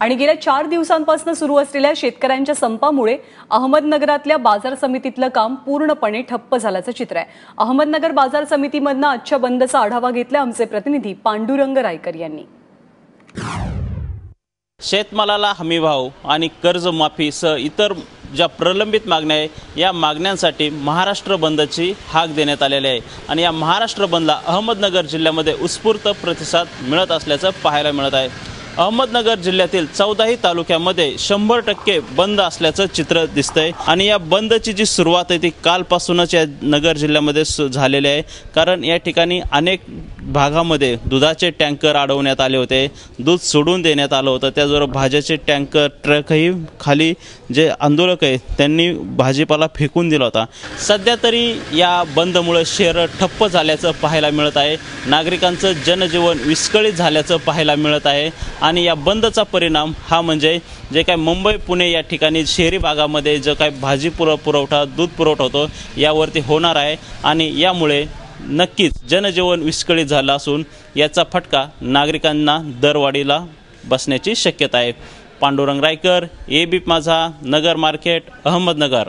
आणि गेल्या चार दिवसांपासून सुरू असलेल्या शेतकऱ्यांच्या संपामुळे अहमदनगरातल्या बाजार समितीतलं काम पूर्णपणे ठप्प झाल्याचं चित्र आहे. अहमदनगर बाजार समितीमधनं आजच्या बंदचा आढावा घेतला आमचे प्रतिनिधी पांडुरंग रायकर यांनी. शेतमालाला हमीभाव आणि कर्जमाफीसह इतर ज्या प्रलंबित मागण्या आहे या मागण्यांसाठी महाराष्ट्र बंदची हाक देण्यात आलेली आहे. आणि या महाराष्ट्र बंदला अहमदनगर जिल्ह्यामध्ये उत्स्फूर्त प्रतिसाद मिळत असल्याचं पाहायला मिळत आहे. अहमदनगर जिल्ह्यातील चौदाही तालुक्यामध्ये शंभर टक्के बंद असल्याचं चित्र दिसतंय. आणि या बंदची जी सुरुवात आहे ती कालपासूनच या नगर जिल्ह्यामध्ये सु झालेली आहे. कारण या ठिकाणी अनेक भागामध्ये दुधाचे टँकर अडवण्यात आले होते. दूध सोडून देण्यात आलं होतं. त्याचबरोबर भाज्याचे टँकर ट्रकही खाली जे आंदोलक आहेत त्यांनी भाजीपाला फेकून दिला होता. सध्या तरी या बंदमुळं शहरं ठप्प झाल्याचं पाहायला मिळत आहे. नागरिकांचं जनजीवन विस्कळीत झाल्याचं पाहायला मिळत आहे. आणि या बंदचा परिणाम हा म्हणजे जे काय मुंबई पुणे या ठिकाणी शहरी भागामध्ये जो काय भाजी पुर पुरवठा दूध पुरवठा होतो यावरती होणार आहे. आणि यामुळे नक्कीच जनजीवन विस्कळीत झालं असून याचा फटका नागरिकांना दरवाढीला बसण्याची शक्यता आहे. पांडुरंग रायकर ए बी माझा नगर मार्केट अहमदनगर.